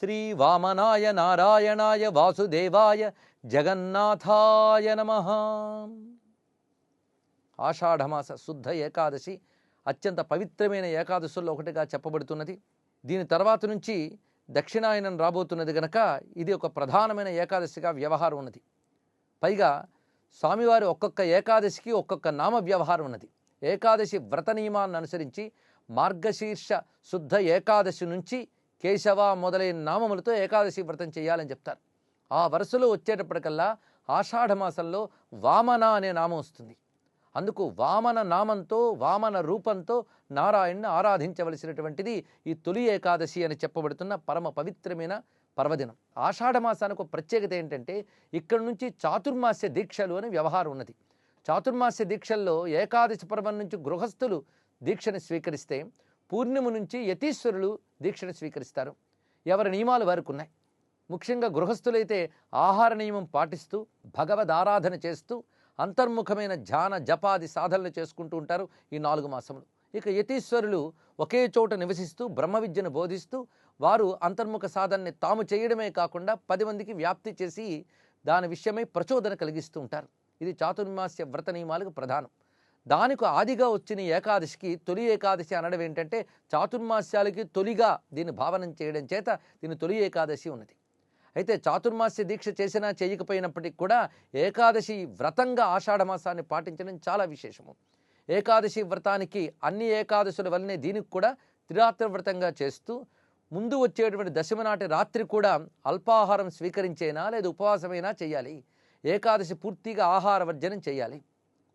శ్రీ వామనాయ నారాయణాయ వాసుదేవాయ జగన్నాథాయ నమ. ఆషాఢమాస శుద్ధ ఏకాదశి అత్యంత పవిత్రమైన ఏకాదశుల్లో ఒకటిగా చెప్పబడుతున్నది. దీని తర్వాత నుంచి దక్షిణాయనం రాబోతున్నది గనక ఇది ఒక ప్రధానమైన ఏకాదశిగా వ్యవహారం ఉన్నది. పైగా స్వామివారి ఒక్కొక్క ఏకాదశికి ఒక్కొక్క నామ వ్యవహారం ఉన్నది. ఏకాదశి వ్రత నియమాన్ని అనుసరించి మార్గశీర్ష శుద్ధ ఏకాదశి నుంచి కేశవ మొదలైన నామములతో ఏకాదశి వ్రతం చేయాలని చెప్తారు. ఆ వరుసలో వచ్చేటప్పటికల్లా ఆషాఢ మాసంలో వామన అనే నామం వస్తుంది. అందుకు వామన నామంతో వామన రూపంతో నారాయణ్ణి ఆరాధించవలసినటువంటిది ఈ తొలి ఏకాదశి అని చెప్పబడుతున్న పరమ పవిత్రమైన పర్వదినం. ఆషాఢమాసానికి ఒక ప్రత్యేకత ఏంటంటే ఇక్కడ నుంచి చాతుర్మాస్య దీక్షలు అనే వ్యవహారం ఉన్నది. చాతుర్మాస్య దీక్షల్లో ఏకాదశి పర్వం నుంచి గృహస్థులు దీక్షను స్వీకరిస్తే పూర్ణిమ నుంచి యతీశ్వరులు దీక్షను స్వీకరిస్తారు. ఎవరి నియమాలు వారుకున్నాయి ముఖ్యంగా గృహస్థులైతే ఆహార నియమం పాటిస్తూ భగవద్ ఆరాధన చేస్తూ అంతర్ముఖమైన ధ్యాన జపాది సాధనలు చేసుకుంటూ ఉంటారు ఈ నాలుగు మాసములు. ఇక యతీశ్వరులు ఒకే చోట నివసిస్తూ బ్రహ్మ విద్యను బోధిస్తూ వారు అంతర్ముఖ సాధనని తాము చేయడమే కాకుండా పది మందికి వ్యాప్తి చేసి దాని విషయమై ప్రచోదన కలిగిస్తూ ఉంటారు. ఇది చాతుర్మాస్య వ్రత నియమాలకు ప్రధానం. దానికి ఆదిగా వచ్చిన ఏకాదశికి తొలి ఏకాదశి అనడం ఏంటంటే చాతుర్మాస్యాలకి తొలిగా దీన్ని భావనం చేయడం చేత దీని తొలి ఏకాదశి ఉన్నది. అయితే చాతుర్మాస్య దీక్ష చేసినా చేయకపోయినప్పటికీ కూడా ఏకాదశి వ్రతంగా ఆషాఢమాసాన్ని పాటించడం చాలా విశేషము. ఏకాదశి వ్రతానికి అన్ని ఏకాదశుల వల్లనే దీనికి కూడా త్రిరాత్ర వ్రతంగా చేస్తూ ముందు వచ్చేటువంటి దశమి నాటి రాత్రి కూడా అల్పాహారం స్వీకరించేనా లేదా ఉపవాసమైనా చేయాలి. ఏకాదశి పూర్తిగా ఆహార వర్జనం చేయాలి.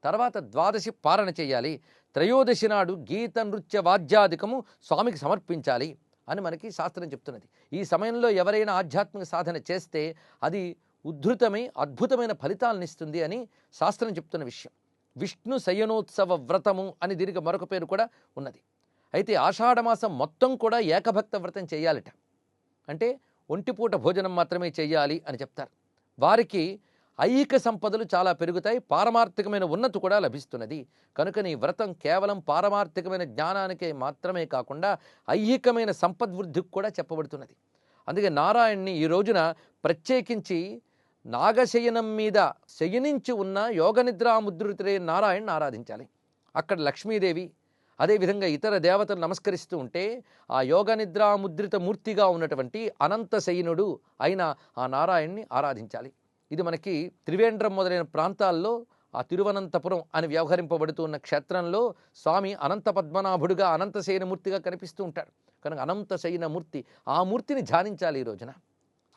తర్వాత ద్వాదశి పారణ చేయాలి. త్రయోదశి నాడు గీత నృత్య వాద్యాధికము స్వామికి సమర్పించాలి అని మనకి శాస్త్రం చెప్తున్నది. ఈ సమయంలో ఎవరైనా ఆధ్యాత్మిక సాధన చేస్తే అది ఉద్ధృతమై అద్భుతమైన ఫలితాలను ఇస్తుంది అని శాస్త్రం చెప్తున్న విషయం. విష్ణు శయనోత్సవ వ్రతము అని దీనికి మరొక పేరు కూడా ఉన్నది. అయితే ఆషాఢమాసం మొత్తం కూడా ఏకభక్త వ్రతం చేయాలట. అంటే ఒంటిపూట భోజనం మాత్రమే చేయాలి అని చెప్తారు. వారికి ఐహిక సంపదలు చాలా పెరుగుతాయి పారమార్థికమైన ఉన్నతి కూడా లభిస్తున్నది. కనుక నీ వ్రతం కేవలం పారమార్థికమైన జ్ఞానానికే మాత్రమే కాకుండా ఐహికమైన సంపద్వృద్ధికి కూడా చెప్పబడుతున్నది. అందుకే నారాయణ్ణి ఈ రోజున ప్రత్యేకించి నాగశయనం మీద శయనించి ఉన్న యోగనిద్రాముద్రితులే నారాయణ్ని ఆరాధించాలి. అక్కడ లక్ష్మీదేవి అదేవిధంగా ఇతర దేవతలు నమస్కరిస్తూ ఉంటే ఆ యోగనిద్రాముద్రిత మూర్తిగా ఉన్నటువంటి అనంత శయనుడు అయిన ఆ నారాయణ్ణి ఆరాధించాలి. ఇది మనకి త్రివేంద్రం మొదలైన ప్రాంతాల్లో ఆ తిరువనంతపురం అని వ్యవహరింపబడుతూ ఉన్న క్షేత్రంలో స్వామి అనంత పద్మనాభుడుగా అనంత శయనమూర్తిగా కనిపిస్తూ ఉంటాడు. కనుక అనంత శయనమూర్తి ఆ మూర్తిని ధ్యానించాలి ఈ రోజున.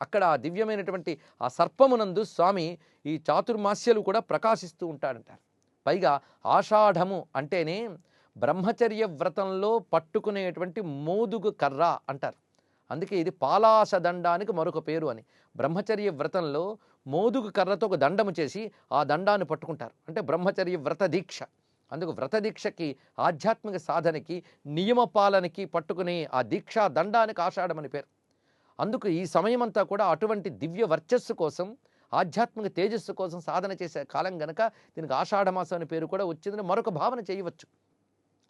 అక్కడ ఆ దివ్యమైనటువంటి ఆ సర్పమునందు స్వామి ఈ చాతుర్మాస్యలు కూడా ప్రకాశిస్తూ ఉంటాడంటారు పైగా ఆషాఢము అంటేనే బ్రహ్మచర్య వ్రతంలో పట్టుకునేటువంటి మోదుగు కర్ర అంటారు. అందుకే ఇది పాలాస దండానికి మరొక పేరు అని. బ్రహ్మచర్య వ్రతంలో మోదుగు కర్రతో ఒక దండము చేసి ఆ దండాన్ని పట్టుకుంటారు. అంటే బ్రహ్మచర్య వ్రత దీక్ష. అందుకు వ్రత దీక్షకి ఆధ్యాత్మిక సాధనకి నియమ పాలనకి పట్టుకునే ఆ దీక్షా దండానికి ఆషాఢమని పేరు. అందుకు ఈ సమయమంతా కూడా అటువంటి దివ్య వర్చస్సు కోసం ఆధ్యాత్మిక తేజస్సు కోసం సాధన చేసే కాలం గనక దీనికి ఆషాఢమాసం అనే పేరు కూడా వచ్చిందని మరొక భావన చేయవచ్చు.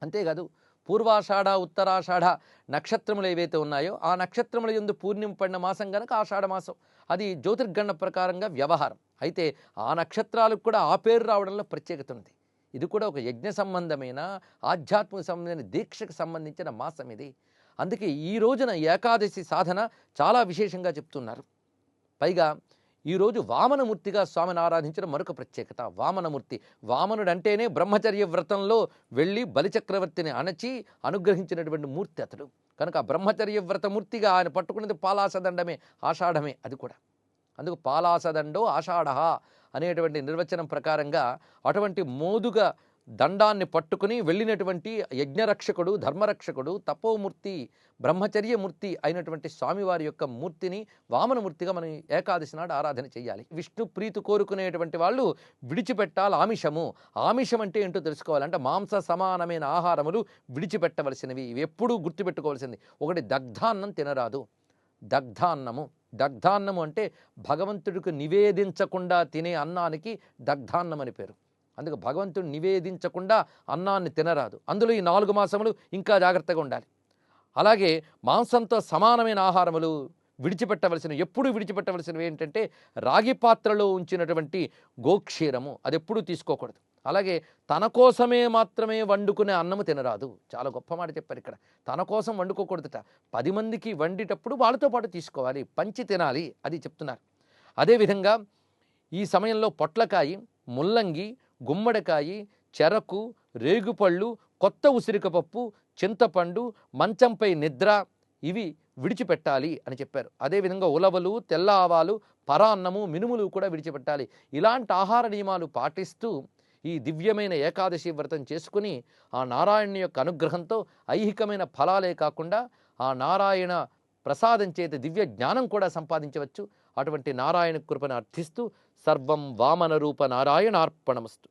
అంతేకాదు పూర్వాషాఢ ఉత్తరాషాఢ నక్షత్రములు ఏవైతే ఉన్నాయో ఆ నక్షత్రముల ఎందు పూర్ణిమ పడిన మాసం గనక ఆషాఢమాసం. అది జ్యోతిర్గణ ప్రకారంగా వ్యవహారం. అయితే ఆ నక్షత్రాలకు కూడా ఆ పేరు రావడంలో ప్రత్యేకత ఉంది. ఇది కూడా ఒక యజ్ఞ సంబంధమైన ఆధ్యాత్మిక సంబంధమైన దీక్షకు సంబంధించిన మాసం ఇది. అందుకే ఈ రోజున ఏకాదశి సాధన చాలా విశేషంగా చెప్తున్నారు. పైగా ఈరోజు వామనమూర్తిగా స్వామిని ఆరాధించడం మరొక ప్రత్యేకత. వామనమూర్తి వామనుడు అంటేనే బ్రహ్మచర్య వ్రతంలో వెళ్ళి బలిచక్రవర్తిని అణచి అనుగ్రహించినటువంటి మూర్తి అతడు. కనుక బ్రహ్మచర్య వ్రతమూర్తిగా ఆయన పట్టుకున్నది పాలాసదండమే ఆషాఢమే అది కూడా. అందుకు పాలాసదండో ఆషాఢ అనేటువంటి నిర్వచనం ప్రకారంగా అటువంటి మోదుగా దండాన్ని పట్టుకుని వెళ్ళినటువంటి యజ్ఞరక్షకుడు ధర్మరక్షకుడు తపోమూర్తి బ్రహ్మచర్యమూర్తి అయినటువంటి స్వామివారి యొక్క మూర్తిని వామనమూర్తిగా మనం ఏకాదశి నాడు ఆరాధన చేయాలి. విష్ణు ప్రీతి కోరుకునేటువంటి వాళ్ళు విడిచిపెట్టాలి ఆమిషము. ఆమిషం అంటే ఏంటో తెలుసుకోవాలంటే మాంస సమానమైన ఆహారములు విడిచిపెట్టవలసినవి. ఇవి ఎప్పుడూ గుర్తుపెట్టుకోవాల్సింది. ఒకటి దగ్ధాన్నం తినరాదు. దగ్ధాన్నము. దగ్ధాన్నము అంటే భగవంతుడికి నివేదించకుండా తినే అన్నానికి దగ్ధాన్నం అని పేరు. అందుకు భగవంతుడు నివేదించకుండా అన్నాన్ని తినరాదు. అందులో ఈ నాలుగు మాసములు ఇంకా జాగ్రత్తగా ఉండాలి. అలాగే మాంసంతో సమానమైన ఆహారములు విడిచిపెట్టవలసిన ఎప్పుడు విడిచిపెట్టవలసినవి ఏంటంటే రాగి పాత్రలో ఉంచినటువంటి గోక్షీరము అది ఎప్పుడూ తీసుకోకూడదు. అలాగే తన కోసమే మాత్రమే వండుకునే అన్నము తినరాదు. చాలా గొప్ప మాట చెప్పారు ఇక్కడ. తన కోసం వండుకోకూడదుట. పది మందికి వండేటప్పుడు వాళ్ళతో పాటు తీసుకోవాలి. పంచి తినాలి అది చెప్తున్నారు. అదేవిధంగా ఈ సమయంలో పొట్లకాయి ముల్లంగి గుమ్మడికాయి చెరకు రేగుపళ్ళు కొత్త ఉసిరికపప్పు చింతపండు మంచంపై నిద్ర ఇవి విడిచిపెట్టాలి అని చెప్పారు. అదేవిధంగా ఉలవలు తెల్ల ఆవాలు పరాన్నము మినుములు కూడా విడిచిపెట్టాలి. ఇలాంటి ఆహార నియమాలు పాటిస్తూ ఈ దివ్యమైన ఏకాదశి వ్రతం చేసుకుని ఆ నారాయణుని యొక్క అనుగ్రహంతో ఐహికమైన ఫలాలే కాకుండా ఆ నారాయణ ప్రసాదం చేత దివ్య జ్ఞానం కూడా సంపాదించవచ్చు. అటువంటి నారాయణ కృపను అర్థిస్తూ సర్వం వామన రూప నారాయణార్పణమస్తు.